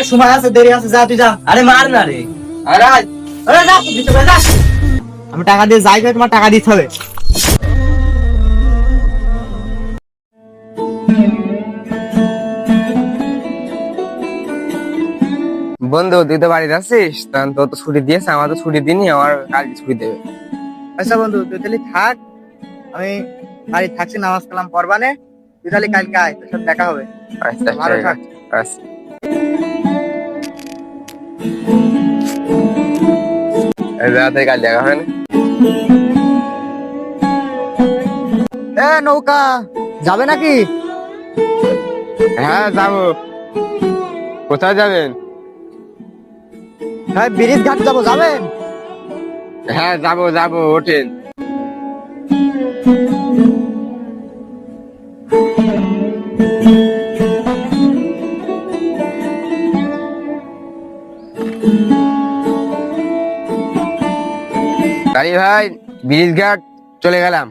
ভাই সময় আছে দেরি আছে যা তুই যা। আরে মার না রে। আরে আরে যা তুই ভিতরে যা। আমি টাকা দিয়ে যাই করে তোমার টাকা দিতে হবে। বন্ধু তুই তো বাড়িতে আছিস? তখন তোর তো ছুটি দিয়েছে আমার তো ছুটি দিনি আমার কালকে ছুটি দেবে। আচ্ছা বন্ধু তুই তাহলে থাক। আমি বাড়ি থাকছি নামাজ কালাম পড়বানে তুই তাহলে কালকে আয় তোর সাথে দেখা হবে। আচ্ছা ভালো থাক। আচ্ছা রাতে কাল দেখা হবে না এ নৌকা যাবে নাকি? হ্যাঁ যাব। কোথায় যাবেন? হ্যাঁ ব্রিজ ঘাট যাব যাবেন? হ্যাঁ যাব যাব ওঠেন। ভাই ব্রিজ ঘাট চলে গেলাম।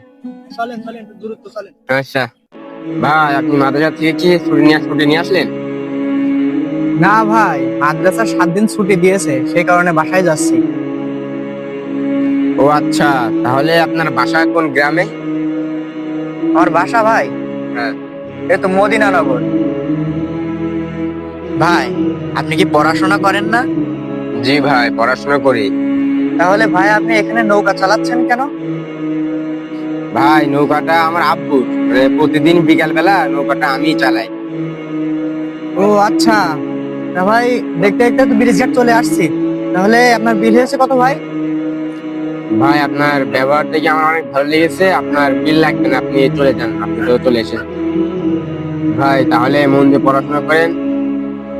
চলেন চলেন দূরত্ব চলেন। আচ্ছা। ভাই আপনি মাদ্রাসা থেকে কি ছুটি নিয়ে ছুটি নিয়ে আসলেন? না ভাই মাদ্রাসা সাত দিন ছুটি দিয়েছে সেই কারণে বাসায় যাচ্ছি। ও আচ্ছা তাহলে আপনার বাসা কোন গ্রামে? আমার বাসা ভাই। হ্যাঁ। এ তো মদিনানগর ভাই আপনি কি পড়াশোনা করেন না? জি ভাই পড়াশোনা করি। তাহলে ভাই আপনি এখানে নৌকা চালাচ্ছেন কেন? ভাই নৌকাটা আমার আব্বু। প্রতিদিন বিকাল বেলা নৌকাটা আমি চালাই। ও আচ্ছা। তা ভাই দেখতে দেখতে তো ব্রিজ ঘাট চলে আসছি। তাহলে আপনার বিল হয়েছে কত ভাই? ভাই আপনার ব্যবহার থেকে আমার অনেক ভালো লেগেছে। আপনার বিল লাগবে না আপনি চলে যান। আপনি তো চলে এসেছেন। ভাই তাহলে মন দিয়ে পড়াশোনা করেন।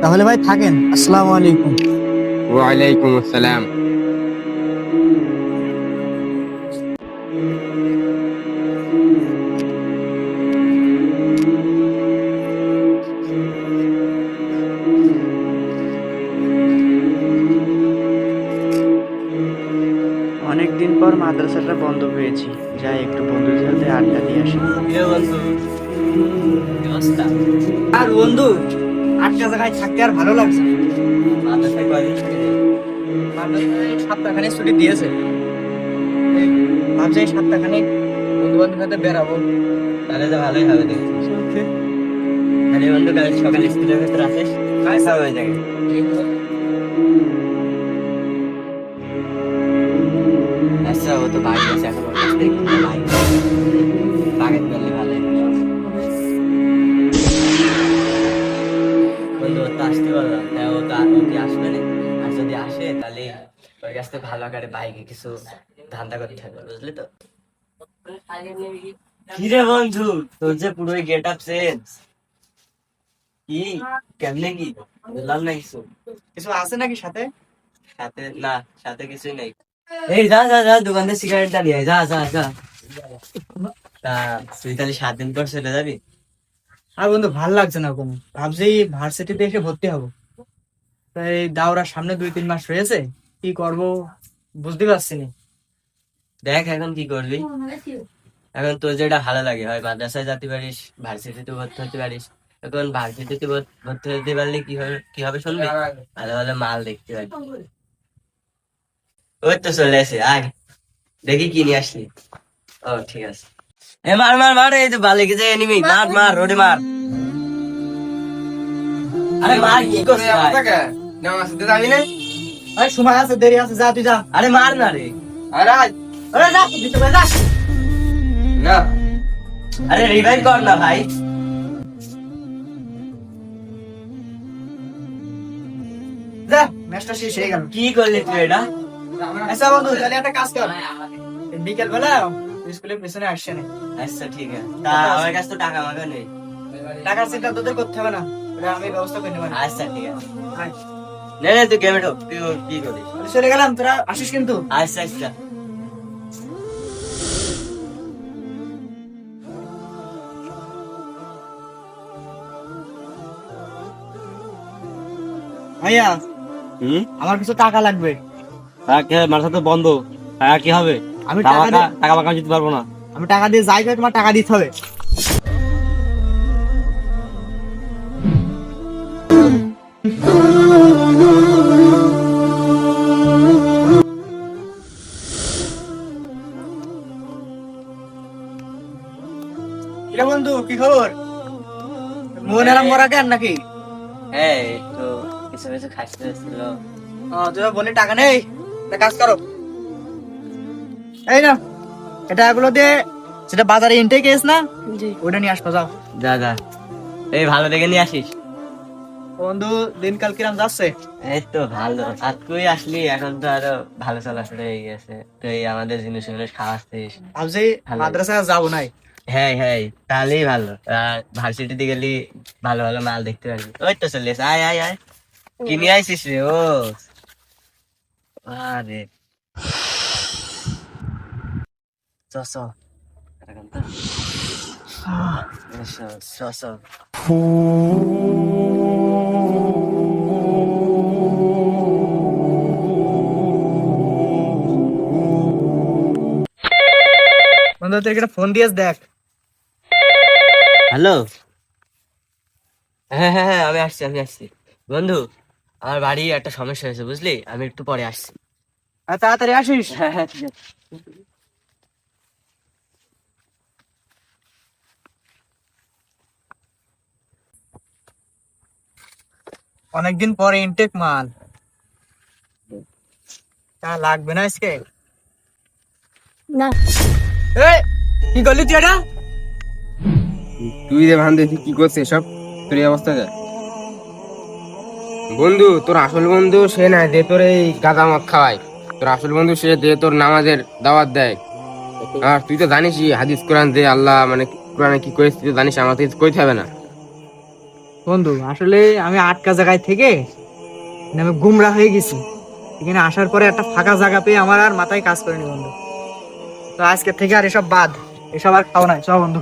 তাহলে ভাই থাকেন। আসসালামু আলাইকুম। ওয়ালাইকুম আসসালাম। অনেকদিন পর মাদ্রাসাটা বন্ধ পেয়েছি যাই একটু বন্ধুদের সাথে আড্ডা দিয়ে আসি। আর বন্ধু আটকা জায়গায় থাকতে আর ভালো লাগছে। মাদ্রাসায় কয়দিন ছুটি দেয়? মাদ্রাসায় সপ্তাহখানে ছুটি দিয়েছে। ভাবছি এই সপ্তাহখানে বন্ধু বান্ধব সাথে বেরাবো তাহলে তো ভালোই হবে তাহলে বন্ধু কাল সকালে স্কুলের ভেতরে আসিস কাজ হবে ওই কি আসবে না। আর যদি আসে তাহলে ওর কাছ থেকে ভালো আকারে বাইকে কিছু ধান্দা করতে হবে বুঝলি তো? কিরে বন্ধু তোর যে পুরো গেট আপ চেঞ্জ কি? কেমনে কি? বুঝলাম না কিছু। কিছু আছে নাকি সাথে? সাথে না সাথে কিছুই নেই। এই যা যা যা দোকান থেকে নিয়ে যা যা যা। তা তুই তাহলে সাত দিন পর চলে যাবি? আর বন্ধু ভালো লাগছে না কোনো। ভাবছি ভার্সিটিতে এসে ভর্তি হব। তাই দাওরার সামনে দুই, তিন মাস রয়েছে, কি করব বুঝতে পারছি না। দেখ এখন কি করবি। এখন তোর যেটা ভালো লাগে, হয় মাদ্রাসায় যেতে পারিস, ভার্সিটিতে ভর্তি হতে পারিস। এখন ভার্সিটিতে ভর্তি হতে পারলে কি হবে কি হবে শুনবি? ভালো ভালো মাল দেখতে পাবি। ওই তো চলে আসে, আয়। দেখি কি নিয়ে আসলি। ও, ঠিক আছে। এ, মার মার মার, এই তো বালি গেছে এনিমি, মার মার, রোডে মার। আরে মার, কি করছিস? নামাজ পড়তে যাবি না। আরে সময় আছে দেরি আছে যা তুই যা। আরে মার না রে। আরে আরে যা তুই ভিতরে যা। না। আরে রিভাইভ কর না ভাই। যা ম্যাচটা শেষ হয়ে গেল। কি করলি তুই এটা? আচ্ছা বন্ধু তাহলে একটা কাজ কর। বিকেল বেলা স্কুলের পেছনে আসছে না। আচ্ছা ঠিক আছে। তা আমার কাছে তো টাকা মাকা নেই টাকার চিন্তা তোদের করতে হবে না। আমি ব্যবস্থা করে নেব। আচ্ছা ঠিক আছে। নে নে তুই গেমে ঢোক তুই কি করিস? চলে গেলাম তোরা আসিস কিন্তু। আচ্ছা আচ্ছা। ভাইয়া হুম? আমার কিছু টাকা লাগবে। টাকা মার সাথে বন্ধ। টাকা কি হবে? আমি টাকা টাকা বাকা দিতে পারব না। আমি টাকা দিয়ে যাই তোমার টাকা দিতে হবে। খবর? মন এলাম মরা কেন নাকি? হ্যাঁ একটু কিছু কিছু খাইতে ছিল ও তোমার বোনের টাকা নেই? কাজ করো। এই না এটা এগুলো দিয়ে সেটা বাজারে ইনটেক এস না? ওটা নিয়ে আসব যাও। দাদা এই ভালো দেখে নিয়ে আসিস। বন্ধু দিনকাল কিরাম যাচ্ছে? এই তো ভালো। আর তুই আসলি? এখন তো আরও ভালো চলাফেরা হয়ে গেছে। তুই আমাদের জিনিস জিনিস খাওয়াচ্ছিস। ভাবছি ভালো। মাদ্রাসায় যাব নাই। হ্যাঁ হ্যাঁ তাহলেই ভালো। ভার্সিটিতে গেলি ভালো ভালো মাল দেখতে পারবি। ওই তো চলিস আয় আয় আয়। কি নিয়ে আইসিস রে, ও? আরে। চ চ। ফোন দিয়েস দেখ। হ্যালো? হ্যাঁ হ্যাঁ হ্যাঁ আমি আসছি আমি আসছি। বন্ধু আমার বাড়ি একটা সমস্যা হয়েছে বুঝলি? আমি একটু পরে আসছি। আর তাড়াতাড়ি আসিস? হ্যাঁ হ্যাঁ ঠিক আছে। অনেকদিন পরে ইনটেক মাল। তা লাগবে না আজকে? না। এই কি করলি তুই এটা? তুই ভান তুই কি সব তোর এই অবস্থা বন্ধু, তোর আসল বন্ধু সে না যে তোর এই খাওয়ায়। তোর আসল বন্ধু সে যে তোর নামাজের দাওয়াত দেয়। আর তুই তো জানিসই, হাদিস, কোরআন যে আল্লাহ মানে কোরআনে কি তুই জানিস আমার কইতে হবে না। বন্ধু, আসলে আমি আটকা জায়গায় থেকে আমি গুমরা হয়ে গেছি। এখানে আসার পরে একটা ফাঁকা জায়গা পেয়ে আমার আর মাথায় কাজ করেনি বন্ধু। তো আজকে থেকে আর এসব বাদ, এসব আর খাও না চ বন্ধু।